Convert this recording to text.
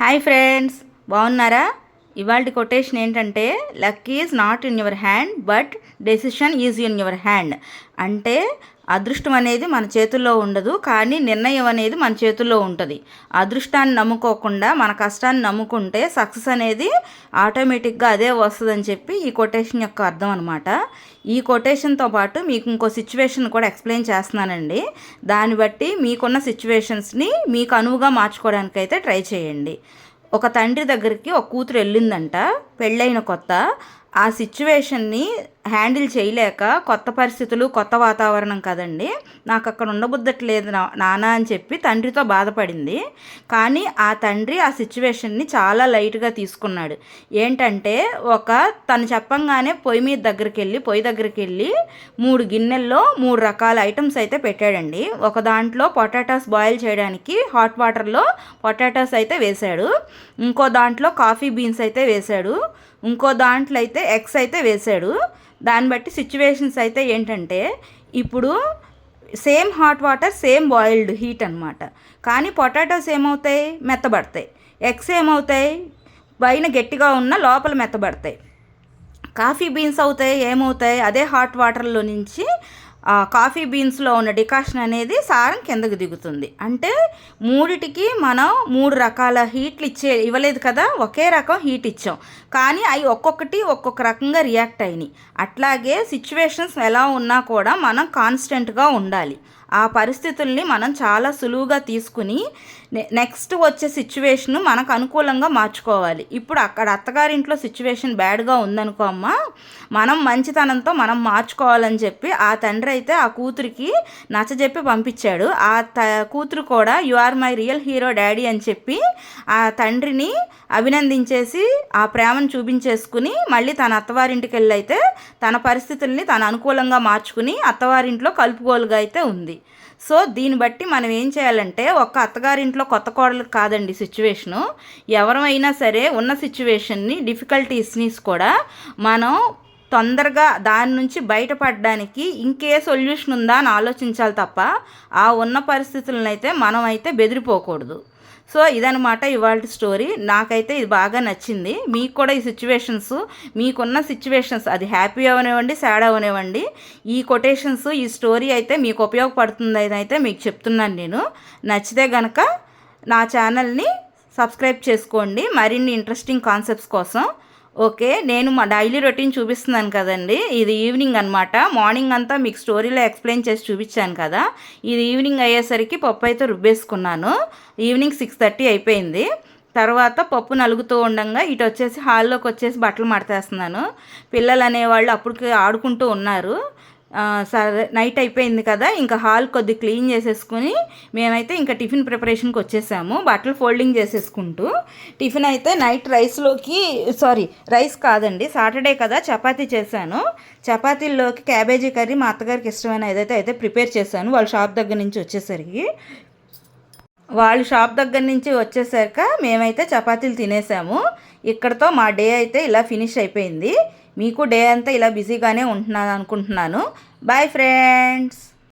Hi friends బాగున్నారా? ఇవాళ quotation ఏంటంటే luck is not in your hand but decision is in your hand అంటే అదృష్టం అనేది మన చేతుల్లో ఉండదు కానీ నిర్ణయం అనేది మన చేతుల్లో ఉంటుంది. అదృష్టాన్ని నమ్ముకోకుండా మన కష్టాన్ని నమ్ముకుంటే సక్సెస్ అనేది ఆటోమేటిక్గా అదే వస్తుందని చెప్పి ఈ కొటేషన్ యొక్క అర్థం అనమాట ఈ కొటేషన్తో పాటు మీకు ఇంకో సిచ్యువేషన్ కూడా ఎక్స్ప్లెయిన్ చేస్తున్నానండి. దాన్ని బట్టి మీకున్న సిచ్యువేషన్స్ని మీకు అనువుగా మార్చుకోవడానికైతే ట్రై చేయండి. ఒక తండ్రి దగ్గరికి ఒక కూతురు వెళ్ళిందంట పెళ్ళైన కొత్త. ఆ సిచ్యువేషన్ని హ్యాండిల్ చేయలేక కొత్త పరిస్థితులు కొత్త వాతావరణం కదండి. నాకు అక్కడ ఉండబుద్దట్లేదు నా అని చెప్పి తండ్రితో బాధపడింది. కానీ ఆ తండ్రి ఆ సిచ్యువేషన్ని చాలా లైట్గా తీసుకున్నాడు. ఏంటంటే ఒక తను చెప్పంగానే పొయ్యి మీద దగ్గరికి వెళ్ళి పొయ్యి దగ్గరికి వెళ్ళి మూడు గిన్నెల్లో మూడు రకాల ఐటమ్స్ అయితే పెట్టాడండి. ఒక దాంట్లో పొటాటోస్ బాయిల్ చేయడానికి హాట్ వాటర్లో పొటాటోస్ అయితే వేశాడు. ఇంకో దాంట్లో కాఫీ బీన్స్ అయితే వేశాడు. ఇంకో దాంట్లో అయితే ఎగ్స్ అయితే వేశాడు. దాన్ని బట్టి సిచ్యువేషన్స్ అయితే ఏంటంటే ఇప్పుడు same hot water same boiled heat అనమాట కానీ పొటాటోస్ ఏమవుతాయి? మెత్తబడతాయి. ఎగ్స్ ఏమవుతాయి? పైన గట్టిగా ఉన్న లోపల మెత్తబడతాయి. కాఫీ బీన్స్ అవుతాయి? ఏమవుతాయి? అదే హాట్ వాటర్లో నుంచి కాఫీ బీన్స్లో ఉన్న డికాషన్ అనేది సారం కిందకు దిగుతుంది. అంటే మూడిటికి మనం మూడు రకాల హీట్లు ఇచ్చే ఇవ్వలేదు కదా ఒకే రకం హీట్ ఇచ్చాం. కానీ అవి ఒక్కొక్కటి ఒక్కొక్క రకంగా రియాక్ట్ అయినాయి. అట్లాగే సిచ్యువేషన్స్ ఎలా ఉన్నా కూడా మనం కాన్స్టెంట్గా ఉండాలి. ఆ పరిస్థితుల్ని మనం చాలా సులువుగా తీసుకుని నెక్స్ట్ వచ్చే సిచ్యువేషన్ మనకు అనుకూలంగా మార్చుకోవాలి. ఇప్పుడు అక్కడ అత్తగారింట్లో సిచ్యువేషన్ బ్యాడ్గా ఉందనుకో అమ్మ మనం మంచితనంతో మనం మార్చుకోవాలని చెప్పి ఆ తండ్రి అయితే ఆ కూతురికి నచ్చజెప్పి పంపించాడు. ఆ త కూతురు కూడా you are my real hero daddy అని చెప్పి ఆ తండ్రిని అభినందించేసి ఆ ప్రేమను చూపించేసుకుని మళ్ళీ తన అత్తవారింటికి వెళ్ళి అయితే తన పరిస్థితుల్ని తన అనుకూలంగా మార్చుకుని అత్తవారింట్లో కలుపుకోలుగా అయితే ఉంది. సో దీన్ని బట్టి మనం ఏం చేయాలంటే ఒక్క అత్తగారింట్లో కొత్త కోడలు కాదండి సిచ్యువేషను. ఎవరమైనా సరే ఉన్న సిచ్యువేషన్ని డిఫికల్టీస్ని కూడా మనం తొందరగా దాని నుంచి బయటపడడానికి ఇంకే సొల్యూషన్ ఉందా అని ఆలోచించాలి తప్ప ఆ ఉన్న పరిస్థితులను అయితే మనం అయితే బెదిరిపోకూడదు. సో ఇదనమాట ఇవాళ స్టోరీ. నాకైతే ఇది బాగా నచ్చింది. మీకు కూడా ఈ సిచ్యువేషన్స్ మీకున్న సిచ్యువేషన్స్ అది హ్యాపీ అవనివ్వండి సాడ్ అవనివ్వండి ఈ కొటేషన్స్ ఈ స్టోరీ అయితే మీకు ఉపయోగపడుతుంది అయితే మీకు చెప్తున్నాను నేను. నచ్చితే గనక నా ఛానల్ని సబ్స్క్రైబ్ చేసుకోండి. మరిన్ని ఇంట్రెస్టింగ్ కాన్సెప్ట్స్ కోసం ఓకే నేను మా డైలీ రొటీన్ చూపిస్తున్నాను కదండి. ఇది ఈవినింగ్ అనమాట మార్నింగ్ అంతా మీకు స్టోరీలో ఎక్స్ప్లెయిన్ చేసి చూపించాను కదా. ఇది ఈవినింగ్ అయ్యేసరికి పప్పు అయితే రుబ్బేసుకున్నాను. ఈవినింగ్ సిక్స్ థర్టీ అయిపోయింది. తర్వాత పప్పు నలుగుతూ ఉండగా ఇటు వచ్చేసి హాల్లోకి వచ్చేసి బట్టలు మడతేస్తున్నాను పిల్లలు అనేవాళ్ళు అప్పటికి ఆడుకుంటూ ఉన్నారు. సరే నైట్ అయిపోయింది కదా ఇంకా హాల్ కొద్ది క్లీన్ చేసేసుకుని మేమైతే ఇంకా టిఫిన్ ప్రిపరేషన్కి వచ్చేసాము బట్టలు ఫోల్డింగ్ చేసేసుకుంటూ. టిఫిన్ అయితే నైట్ రైస్లోకి సారీ రైస్ కాదండి సాటర్డే కదా చపాతీ చేశాను. చపాతీల్లోకి క్యాబేజీ కర్రీ మా అత్తగారికి ఇష్టమైన ఏదైతే అయితే ప్రిపేర్ చేశాను వాళ్ళ షాప్ దగ్గర నుంచి వచ్చేసరికి. వాళ్ళు షాప్ దగ్గర నుంచి వచ్చేసరికి మేమైతే చపాతీలు తినేసాము. ఇక్కడతో మా డే అయితే ఇలా ఫినిష్ అయిపోయింది. మీకు డే అంతా ఇలా బిజీగానే ఉంటున్నాను అనుకుంటున్నాను. Bye friends